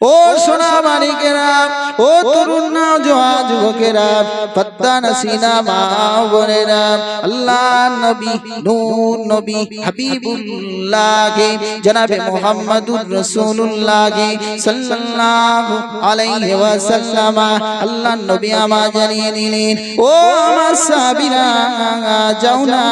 ও সোনা মানিকেরা ও তরুণ নওজোয়ান যুবকেরা পদ্মা নসিনা মা বোনেরা, আল্লাহ নবী, নূর নবী হাবিবুল্লাহ জনাবে মুহাম্মদুর রাসূলুল্লাহ সাল্লাল্লাহু আলাইহি ওয়াসাল্লাম, আল্লাহ নবী আমা জানিয়ে দিলেন, ও আমার সাহাবীরা, যাও না,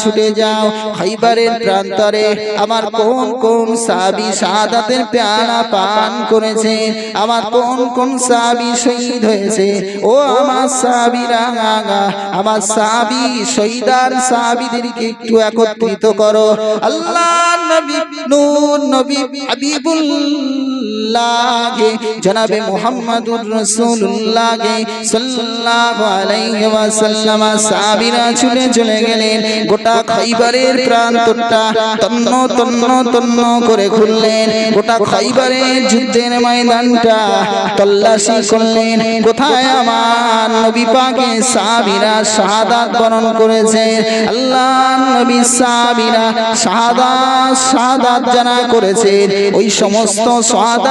ছুটে যাও, খাইবারের প্রান্তরে আমার কোন কোন সাহাবী শাহাদাতের পেয়ালা পান করেছে। আমার কোন কোন সাবি শহীদ হয়েছে? ও আমার সাবি রাঙাগা আমার সাবি শহীদার সাবিদেরকে একটু একত্রিত করো। আল্লাহ নবী নবী হাবিবুল্লাহ জনাবে মুহাম্মাদুর রাসূলুল্লাহ সাল্লাল্লাহু আলাইহি চলে গেলেন। গোটা খাইবারের প্রান্তটা তন্ন তন্ন তন্ন করে খুললেন। গোটা খাইবারের যুদ্ধের ময়দানটা তল্লাশি করলেন। কোথায় আমার নবী পাকে শাহাদাত বরণ করেছে? আল্লাহ নবী সাহাবীরা শাহাদাত শাহাদাত জানা করেছেন ওই সমস্ত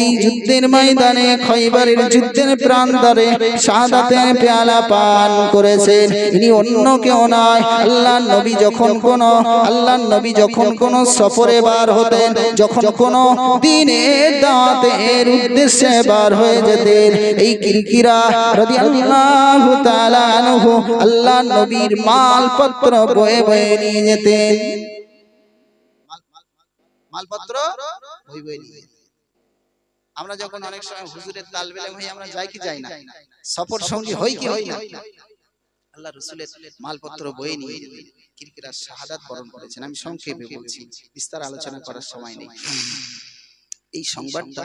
এই যুদ্ধের ময়দানে খয়বারের যুদ্ধের প্রান্তরে শাহাদাতের পেয়ালা পান করেছেন ইনি অন্য কেউ নয় আল্লাহ নবী যখন কোন আল্লাহ নবী যখন কোন সফরে বার হতেন, যখন কোন দিনের দাওয়াতের উদ্দেশ্যে বার হয়ে যেতেন, এই কিরকিরা তাআলা আনহু আল্লাহ নবীর মালপত্র বয়ে বয়ে নিয়ে যেতেন মালপত্র বই বই নিয়ে যেতেন। আমরা যখন অনেক সময় হুজুরের তাল বেলে ভাই আমরা যাই কি যাই না? সফর সঙ্গী হই কি হই না? আল্লাহ রসুলের মালপত্র বয়ে নিয়ে যেতেন কিরকিরা শাহাদাত বরণ করেছেন। আমি সংক্ষেপে বলছি বিস্তার আলোচনা করার সময় নেই। এই সংবাদটা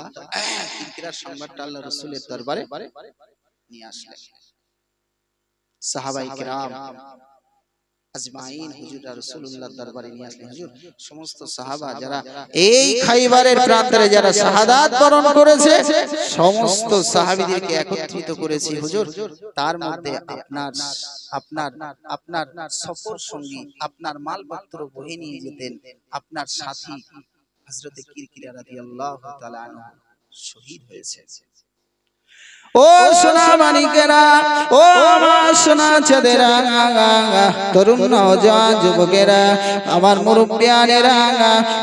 কিরকিরার সংবাদটা আল্লাহ রসুলের দরবারে নিয়ে আসলেন। সাহাবাই কিরাম আজমাইন হুজুর রাসূলুল্লাহ দরবারে নিয়ে আসলেন। হুজুর, সমস্ত সাহাবা যারা এই খাইবারের প্রান্তরে যারা শাহাদাত বরণ করেছে, সমস্ত সাহাবীদেরকে একত্রিত করেছি। হুজুর, তার মধ্যে আপনার আপনার আপনার সফর সঙ্গী, আপনার মালপত্র বহে নিয়ে যেতেন। আপনার সাথী হযরতে কিরকিরা রাদিয়াল্লাহু তাআলা শহীদ হয়েছে। ও সোনা মানিকেরা, ও আমার সোনা চাঁদেরা তরুণ নওজোয়ান যুবকেরা, আমার মুরব্বিয়ানেরা,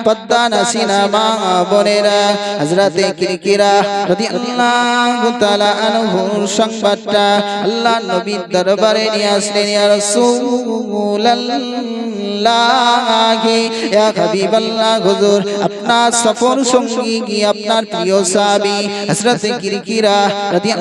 পদ্মা নাসিনা মা বোনেরা, হযরতে কিরকিরা রাদিয়াল্লাহু তাআলা আনহুর সংবাদটা আল্লাহ নবীর দরবারে নিয়ে আসলেন, ইয়া রাসূলুল্লাহ, ইয়া হাবিবাল্লাহ, হুজুর, আপনার সফর সঙ্গী কি আপনার প্রিয় সাহাবী? হযরতে কিরকিরা রাদিয়াল্লাহু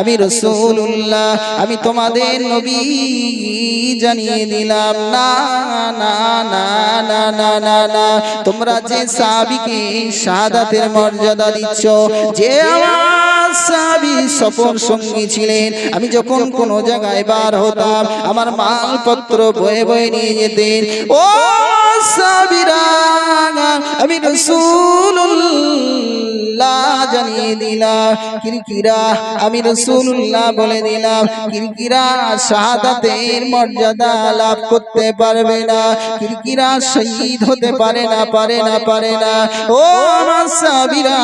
আমি রসুল্লাহ আমি তোমাদের নবী জানিয়ে দিলাম। না না না না না না না। তোমরা যে সাবিকে সাদাতের মর্যাদা দিচ্ছ, যে সফর সঙ্গী ছিলেন, আমি যখন কোন জায়গায় বার হতাম, আমার মালপত্র বয়ে বয়ে নিয়ে যেতেন। ও আমি রসুল্লাহ জানিয়ে দিলাম। কিরকিরা আমি রসুল্লাহ বলে দিলাম। কিরকিরা শাহাদাতের মর্যাদা লাভ করতে পারবে না। কিরকিরা শহীদ হতে পারে না পারে না পারে না। ও আমার সাবিরা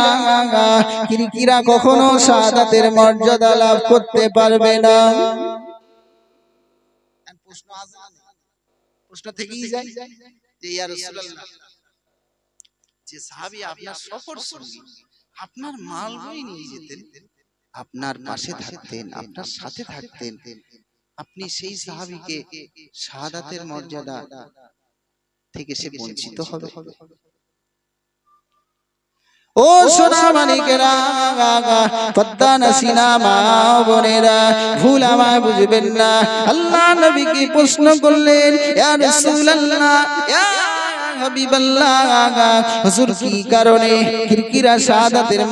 কিরকিরা কখনো শাহাদাতের মর্যাদা লাভ করতে পারবে না। প্রশ্ন আসে না? প্রশ্ন থেকেই যায় যে ইয়া রাসূলুল্লাহ যে সাহাবী আপনার সফর সঙ্গী আপনার মাল বই নিয়ে যেতেন আপনার পাশে থাকতেন আপনার সাথে থাকতেন আপনি সেই সাহাবিকে শাহাদাতের মর্যাদা থেকে সে বঞ্চিত হবে। ও সোনা মানিকেরা, পদ্মা নাসিনা মা বোনেরা, ভুল আমায় বুঝবেন না। আল্লাহ নবীকে প্রশ্ন করলেন, ইয়া রাসূলুল্লাহ, ইয়া হাবিবাল্লাহ।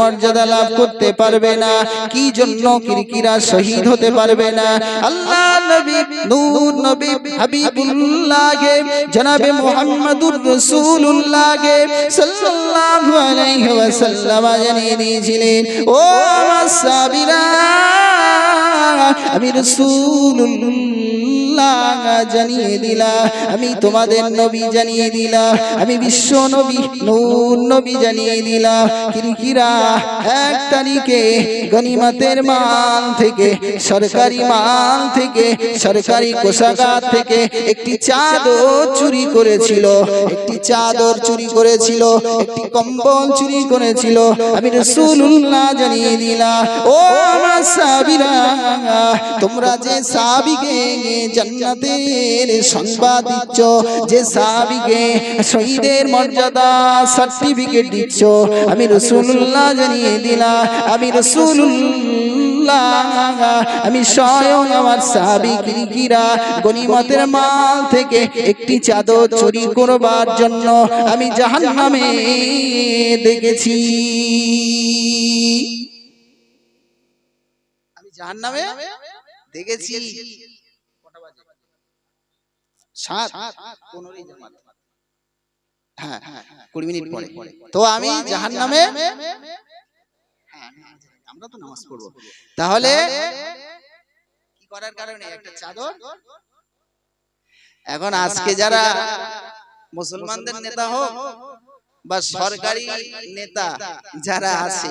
মর্যাদা লাভ করতে পারবে না? কি জন্য কিরকিরা শহীদ হতে পারবে না? আল্লাহ নবী, নূর নবী হাবিবুল্লাহ জনাবে মুহাম্মদুর রাসূলুল্লাহ সাল্লাল্লাহু আলাইহি ওয়াসাল্লাম জানিয়ে দিয়েছিলেন, ও আমি রাসূলুল্লাহ জানিয়ে দিলাম আমি তোমাদের নবী জানিয়ে দিলাম আমি বিশ্ব নবী, নূর নবী জানিয়ে কিরকিরা এক তারিখে গনিমতের মাল থেকে, সরকারি মাল থেকে, সরকারি কোষাগার থেকে একটি চাদর চুরি করেছিল, একটি চাদর চুরি করেছিল, একটি কম্বল চুরি করেছিল, আমি রসুল্লাহ জানিয়ে দিলাম ও আমার সাবিরা তোমরা যে সাবিকে জান্নাতের সংবাদ দিচ্ছ যে সাবিকে শহীদের মর্যাদা সার্টিফিকেট দিচ্ছ। আমি রসুল্লাহ জানিয়ে দিলাম, আমি রসুল্লাহ আমি স্বয়ং আমার সাবি কিরা গনিমতের মাল থেকে একটি চাদর চুরি করবার জন্য আমি জাহান্নামে দেখেছি। আমি জাহান্নামে দেখেছি। সাত পনেরোই জামাত। হ্যাঁ কুড়ি মিনিট পরে। তো আমি জাহান নামে আমরা তো নামাজ পড়ব। তাহলে কি করার কারণে? একটা চাদর। এখন আজকে যারা মুসলমানদের নেতা হোক বা সরকারি নেতা যারা আছে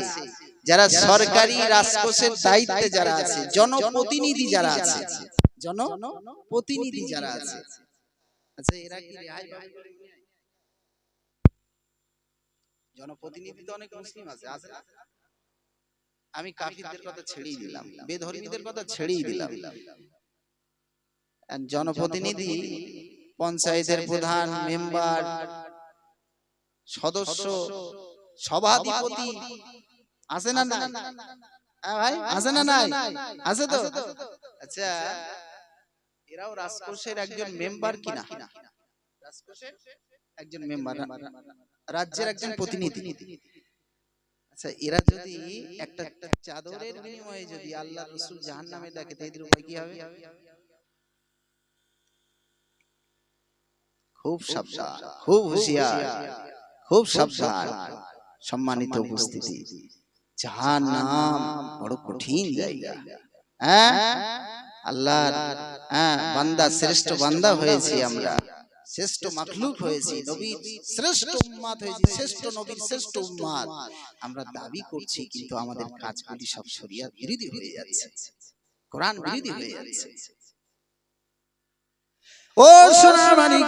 যারা সরকারি রাজকোষের দায়িত্বে যারা আছে জনপ্রতিনিধি যারা আছে জনপ্রতিনিধি যারা আছে। আচ্ছা এরা কি রেহাই পাবে হয়? জনপ্রতিনিধি তো অনেক মুসলিম আছে আছে না? আমি কাফিরদের কথা ছেড়েই দিলাম বেধর্মীদের কথা ছেড়েই দিলাম। জনপ্রতিনিধি পঞ্চায়েতের প্রধান মেম্বার সদস্য সভাধিপতি আছে না না হ্যাঁ ভাই আছে না নাই? আছে তো? আচ্ছা। এরাও রাজকোষের একজন মেম্বার কিনা? রাজকোষের একজন মেম্বার রাজ্যের একজন প্রতিনিধি। আচ্ছা এরা যদি একটা চাদরের বিনিময়ে যদি আল্লাহ রসুল জাহান নামে ডাকে তো এদের উপায় কি হবে? খুব সাবধান খুব হুঁশিয়ার খুব সাবধান সম্মানিত উপস্থিতি। জাহান নাম বড় কঠিন জায়গা। হ্যাঁ? আল্লাহ হ্যাঁ বান্দা, শ্রেষ্ঠ বান্দা হয়েছি আমরা। শ্রেষ্ঠ মাখলুক হয়েছি, নবীর শ্রেষ্ঠ উম্মাত হয়েছি, শ্রেষ্ঠ নবীর শ্রেষ্ঠ উম্মাত আমরা দাবি করছি, কিন্তু আমাদের কাজ কাজগুলি সব শরিয়াত বিরোধী হয়ে যাচ্ছে। কোরআন বিরোধী হয়ে যাচ্ছে। ও সোনার মানিক